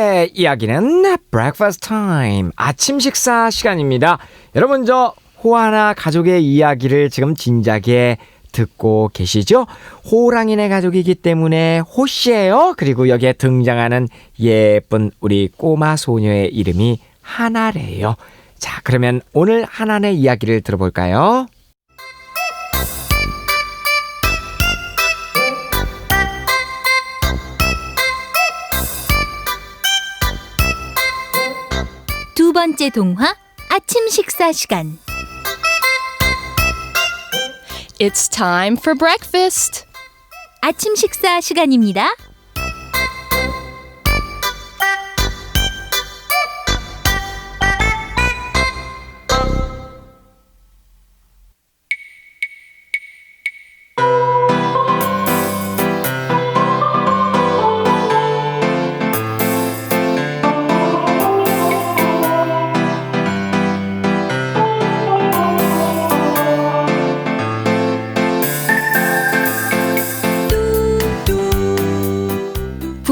오늘의 이야기는 breakfast time 아침 식사 시간입니다. 여러분 저 호하나 가족의 이야기를 지금 진작에 듣고 계시죠? 호랑이네 가족이기 때문에 호씨예요. 그리고 여기에 등장하는 예쁜 우리 꼬마 소녀의 이름이 하나래요. 자, 그러면 오늘 하나네 이야기를 들어볼까요? 두 번째 동화 아침 식사 시간. It's time for breakfast. 아침 식사 시간입니다.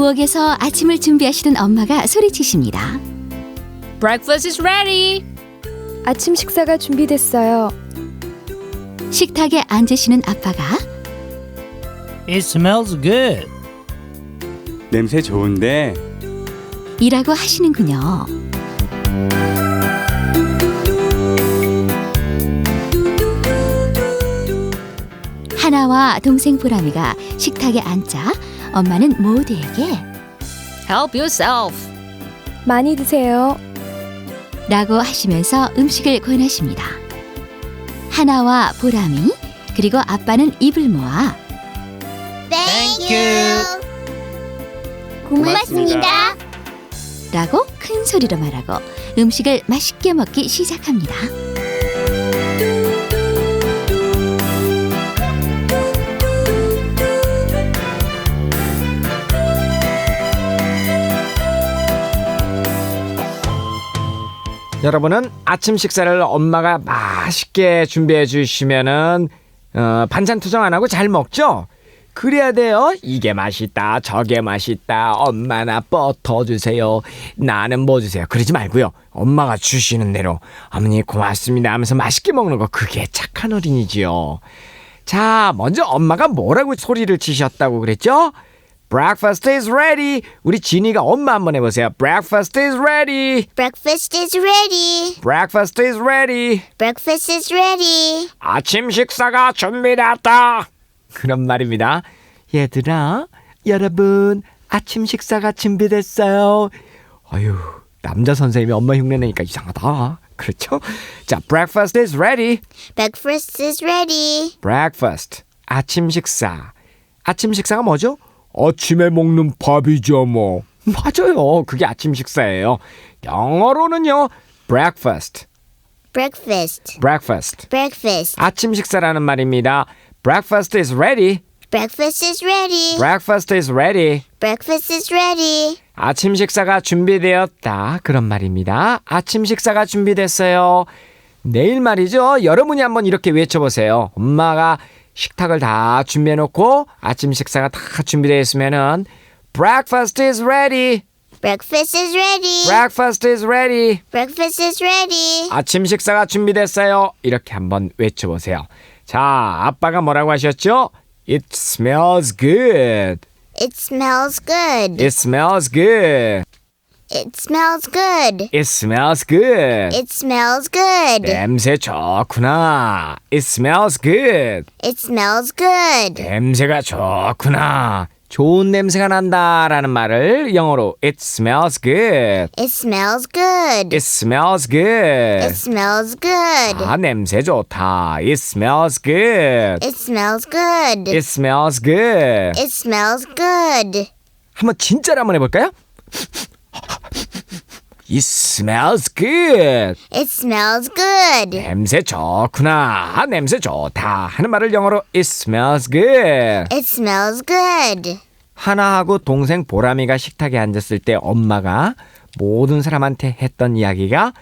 부엌에서 아침을 준비하시던 엄마가 소리치십니다. Breakfast is ready. 아침 식사가 준비됐어요. 식탁에 앉으시는 아빠가 It smells good. 냄새 좋은데 이라고 하시는군요. 하나와 동생 보람이가 식탁에 앉자 엄마는 모두에게 Help yourself. 많이 드세요. 라고 하시면서 음식을 권하십니다. 하나와 보람이 그리고 아빠는 입을 모아 Thank you 고맙습니다. 라고 큰 소리로 말하고 음식을 맛있게 먹기 시작합니다. 여러분은 아침 식사를 엄마가 맛있게 준비해 주시면은 어, 반찬 투정 안 하고 잘 먹죠? 그래야 돼요. 이게 맛있다, 저게 맛있다. 엄마나 버터 주세요. 나는 뭐 주세요. 그러지 말고요. 엄마가 주시는 대로 어머니 고맙습니다 하면서 맛있게 먹는 거 그게 착한 어린이지요. 자, 먼저 엄마가 뭐라고 소리를 치셨다고 그랬죠? Breakfast is ready. 우리 지니가 엄마 한번 해보세요. Breakfast is ready. Breakfast is ready. Breakfast is ready. Breakfast is ready. 아침 식사가 준비됐다. 그런 말입니다. 얘들아, 여러분, 아침 식사가 준비됐어요. 아유, 남자 선생님이 엄마 흉내 내니까 이상하다. 그렇죠? 자, breakfast is ready. Breakfast is ready. breakfast. 아침 식사. 아침 식사가 뭐죠? 아침에 먹는 밥이죠, 뭐. 맞아요. 그게 아침 식사예요. 영어로는요, breakfast. Breakfast. breakfast. Breakfast. 아침 식사라는 말입니다. Breakfast is ready. Breakfast is ready. Breakfast is ready. Breakfast is ready. 아침 식사가 준비되었다. 그런 말입니다. 아침 식사가 준비됐어요. 내일 말이죠. 여러분이 한번 이렇게 외쳐보세요. 엄마가 식탁을 다 준비해 놓고 아침 식사가 다 준비되어 있으면은 Breakfast is ready. Breakfast is ready. Breakfast is ready. Breakfast is ready. 아침 식사가 준비됐어요. 이렇게 한번 외쳐 보세요. 자, 아빠가 뭐라고 하셨죠? It smells good. It smells good. It smells good. It smells good. It smells good. It smells good. 냄새 좋구나. It smells good. It smells good. 냄새가 좋구나. 좋은 냄새가 난다라는 말을 영어로 it smells good. It smells good. It smells It good. smells good. 아, 냄새 좋다. It smells good. It smells good. It smells good. It smells good. 한번 진짜로 한번 해볼까요? It smells good. It smells good. 냄새 좋구나. 아, 냄새 좋다. 하는 말을 영어로 it smells good. It smells good. 하나하고 동생 보람이가 식탁에 앉았을 때 엄마가 모든 사람한테 했던 이야기가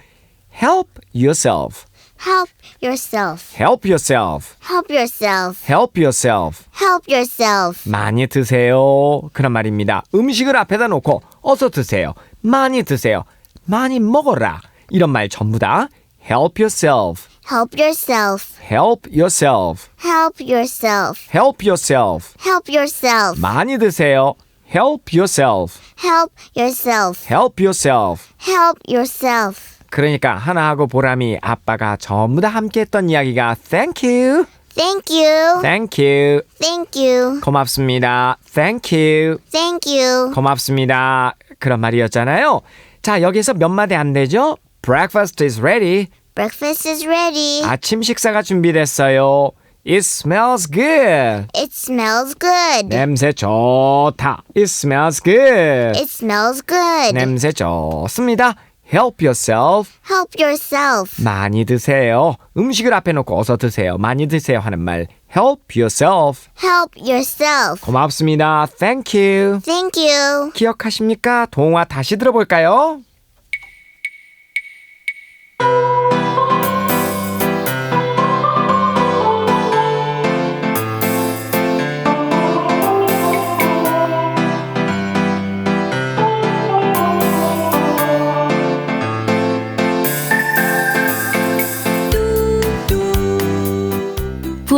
help yourself, Help yourself. help yourself, Help yourself. help yourself. Help yourself. 많이 드세요. 그런 말입니다. 음식을 앞에다 놓고 어서 드세요. 많이 드세요. 많이 먹어라. 이런 말 전부 다 help yourself, Help yourself. help yourself, Help yourself. help yourself. Help yourself. 많이 드세요. help yourself, Help yourself. help yourself. Help yourself. 그러니까 하나하고 보람이 아빠가 전부 다 함께 했던 이야기가 thank you, Thank you. thank you, Thank you. 고맙습니다, thank you, Thank you. 고맙습니다. 그런 말이었잖아요. 자, 여기서 몇 마디 안 되죠? Breakfast is ready. Breakfast is ready. 아침 식사가 준비됐어요. It smells good. It smells good. 냄새 좋다. It smells good. It smells good. 냄새 좋습니다. Help yourself. Help yourself. 많이 드세요. 음식을 앞에 놓고 어서 드세요. 많이 드세요 하는 말. Help yourself. Help yourself. 고맙습니다. Thank you. Thank you. 기억하십니까? 동화 다시 들어볼까요?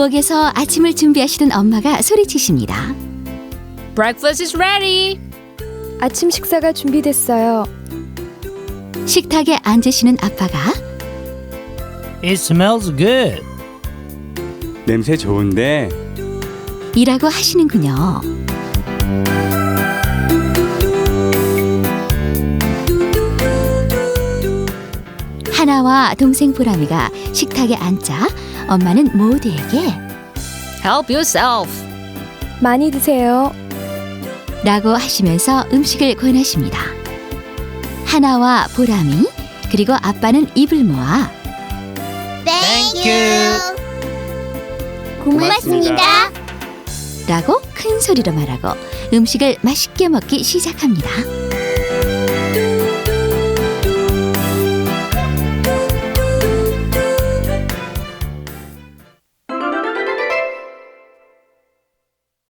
부엌에서 아침을 준비하시던 엄마가 소리치십니다. Breakfast is ready. 아침 식사가 준비됐어요. 식탁에 앉으시는 아빠가 It smells good. 냄새 좋은데 이라고 하시는군요. 하나와 동생 보람이가 식탁에 앉자 엄마는 모두에게 Help yourself. 많이 드세요. 라고 하시면서 음식을 권하십니다. 하나와 보람이 그리고 아빠는 입을 모아 Thank you. 고맙습니다. 라고 큰 소리로 말하고 음식을 맛있게 먹기 시작합니다.